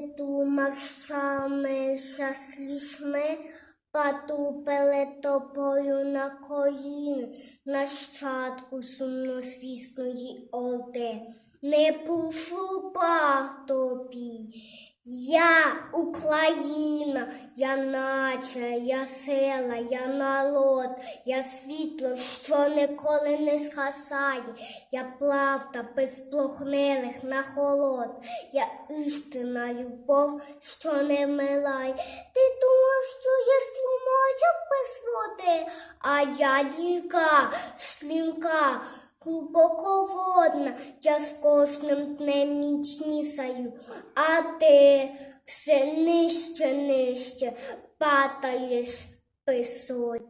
думав, що ми заслішми, потупили тобою на коліни, нащадку сумнозвісної олди. Не пушу пах тобі. Я Україна, я наче, я сила, я народ, я світло, що ніколи не згасає, я правда без плохнилих на холод, я істина любов, що не вмирає. Ти думав, що я струмочок без води, а я ріка, стрімка, глибоководна, я з кожним днем міцнісаю, а ти все нижче, нижче падаєш писуть.